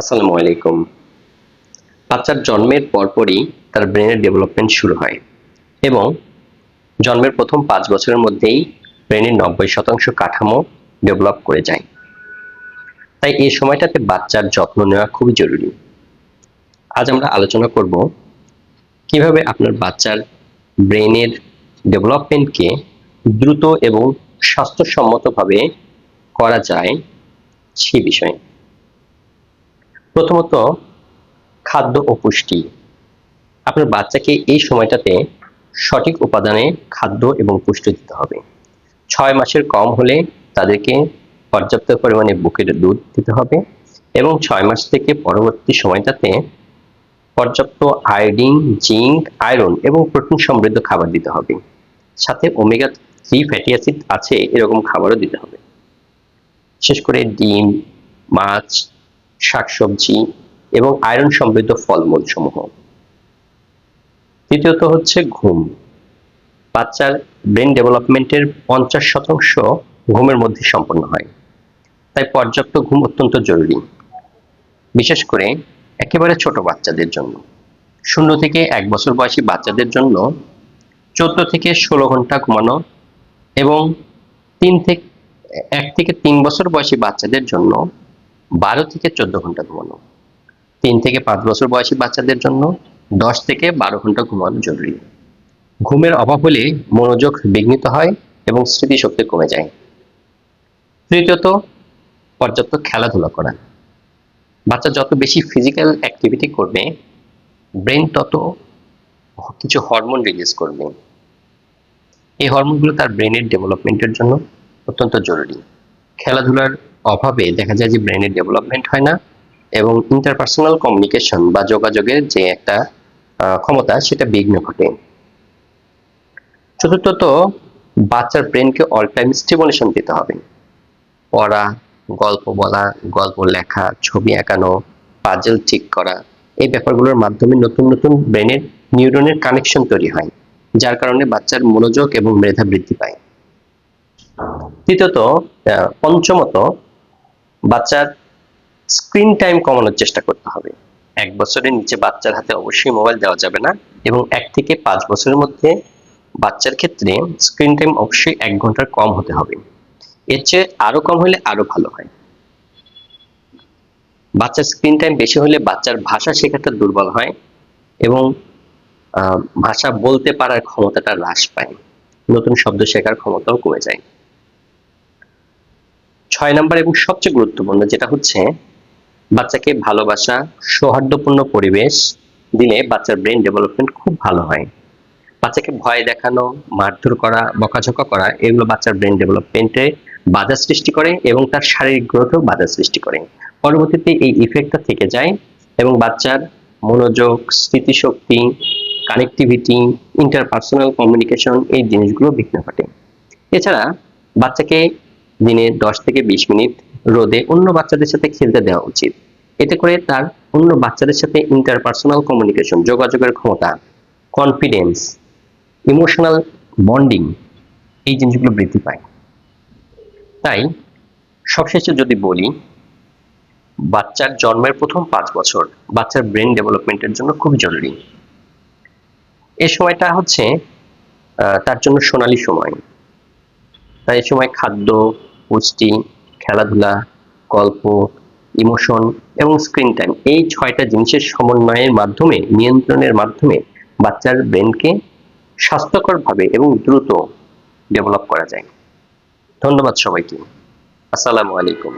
আসসালামু আলাইকুম। বাচ্চার জন্মের পরপরই তার ব্রেনের ডেভেলপমেন্ট শুরু হয় এবং জন্মের প্রথম পাঁচ বছরের মধ্যেই ব্রেনের নব্বই শতাংশ কাঠামো ডেভেলপ করে যায়। তাই এই সময়টাতে বাচ্চার যত্ন নেওয়া খুবই জরুরি। আজ আমরা আলোচনা করব কীভাবে আপনার বাচ্চার ব্রেনের ডেভেলপমেন্টকে দ্রুত এবং স্বাস্থ্যসম্মতভাবে করা যায় সে বিষয়ে। প্রথমত খাদ্য ও পুষ্টি। আপনার বাচ্চাকে এই সময়টাতে সঠিক উপাদানে খাদ্য এবং পুষ্টি দিতে হবে। ছয় মাসের কম হলে তাদেরকে পর্যাপ্ত পরিমাণে বুকের দুধ দিতে হবে এবং ছয় মাস থেকে পরবর্তী সময়টাতে পর্যাপ্ত আয়োডিন, জিঙ্ক, আয়রন এবং প্রোটিন সমৃদ্ধ খাবার দিতে হবে। সাথে ওমেগা থ্রি ফ্যাটি অ্যাসিড আছে, এরকম খাবারও দিতে হবে। বিশেষ করে ডিম, মাছ শাকসবজি এবং আয়রন সমৃদ্ধ ফলমূল সমূহ তৃতীয়ত হচ্ছে ঘুম। বাচ্চার ব্রেন ডেভেলপমেন্টের পঞ্চাশ শতাংশ ঘুমের মধ্যে সম্পন্ন হয়। তাই পর্যাপ্ত ঘুম অত্যন্ত জরুরি। বিশেষ করে একেবারে ছোট বাচ্চাদের জন্য। শূন্য থেকে এক বছর বয়সী বাচ্চাদের জন্য চোদ্দ থেকে ষোলো ঘণ্টা ঘুমানো এবং তিন থেকে, এক থেকে তিন বছর বয়সী বাচ্চাদের জন্য বারো থেকে চোদ্দ ঘণ্টা ঘুমানো। তিন থেকে পাঁচ বছর বয়সী বাচ্চাদের জন্য দশ থেকে বারো ঘণ্টা ঘুমানো জরুরি। ঘুমের অভাব হলে মনোযোগ বিঘ্নিত হয় এবং স্মৃতিশক্তি কমে যায়। তৃতীয়ত, পর্যাপ্ত খেলাধুলা করা। বাচ্চা যত বেশি ফিজিক্যাল অ্যাক্টিভিটি করবে ব্রেন তত কিছু হরমোন রিলিজ করবে। এই হরমোনগুলো তার ব্রেনের ডেভেলপমেন্টের জন্য অত্যন্ত জরুরি। খেলাধুলার অভাবে দেখা যায় যে ব্রেনের ডেভেলপমেন্ট হয় না এবং ইন্টারপার্সোনাল কমিউনিকেশন বা যোগাযোগের যে একটা ক্ষমতা সেটা বিঘ্ন ঘটে। চতুর্থত, বাচ্চার ব্রেনকে অল টাইম স্টিমুলেশন দিতে হবে। পড়া, গল্প বলা, গল্প লেখা, ছবি আঁকানো পাজল ঠিক করা, এই ব্যাপারগুলোর মাধ্যমে নতুন নতুন ব্রেনের নিউরনের কানেকশন তৈরি হয়, যার কারণে বাচ্চার মনোযোগ এবং মেধা বৃদ্ধি পায়। তৃতীয়ত পঞ্চমত বাচ্চার স্ক্রিন টাইম কমানোর চেষ্টা করতে হবে। এক বছরের নিচে বাচ্চার হাতে অবশ্যই মোবাইল দেওয়া যাবে না এবং এক থেকে পাঁচ বছরের মধ্যে বাচ্চার ক্ষেত্রে স্ক্রিন টাইম অবশ্যই এক ঘণ্টার কম হতে হবে। এর চেয়ে আরও কম হলে আরও ভালো হয়। বাচ্চার স্ক্রিন টাইম বেশি হলে বাচ্চার ভাষা শেখাটা দুর্বল হয় এবং ভাষা বলতে পারার ক্ষমতাটা হ্রাস পায়। নতুন শব্দ শেখার ক্ষমতাও কমে যায়। ছয় নম্বর এবং সবচেয়ে গুরুত্বপূর্ণ যেটা হচ্ছে, বাচ্চাকে ভালোবাসা, সৌহার্দ্যপূর্ণ পরিবেশ দিলে বাচ্চার ব্রেন ডেভেলপমেন্ট খুব ভালো হয়। বাচ্চাকে ভয় দেখানো, মারধর করা, বকাঝকা করা, এগুলো বাচ্চার ব্রেন ডেভেলপমেন্টে বাধা সৃষ্টি করে এবং তার শারীরিক গ্রোথেও বাধা সৃষ্টি করে। পরবর্তীতে এই ইফেক্টটা থেকে যায় এবং বাচ্চার মনোযোগ, স্মৃতিশক্তি কানেক্টিভিটি ইন্টারপার্সোনাল কমিউনিকেশন এই জিনিসগুলো বিঘ্ন ঘটে। এছাড়া বাচ্চাকে দিনে দশ থেকে বিশ মিনিট রোদে অন্য বাচ্চাদের সাথে খেলতে দেওয়া উচিত। এতে করে তার অন্য বাচ্চাদের সাথে ইন্টারপার্সোনাল কমিউনিকেশন যোগাযোগের ক্ষমতা কনফিডেন্স ইমোশনাল বন্ডিং এই জিনিসগুলো বৃদ্ধি পায়। তাই সবশেষে যদি বলি, বাচ্চার জন্মের প্রথম পাঁচ বছর বাচ্চার ব্রেন ডেভেলপমেন্টের জন্য খুব জরুরি। এ সময়টা হচ্ছে তার জন্য সোনালি সময়। তাই এ সময় খাদ্য পুষ্টি খেলাধুলা, গল্প ইমোশন এবং স্ক্রিন টাইম এই ছয়টা জিনিসের সমন্বয়ের মাধ্যমে, নিয়ন্ত্রণের মাধ্যমে বাচ্চার ব্রেনকে স্বাস্থ্যকরভাবে এবং দ্রুত ডেভেলপ করা যায়। ধন্যবাদ সবাইকে। আসসালামু আলাইকুম।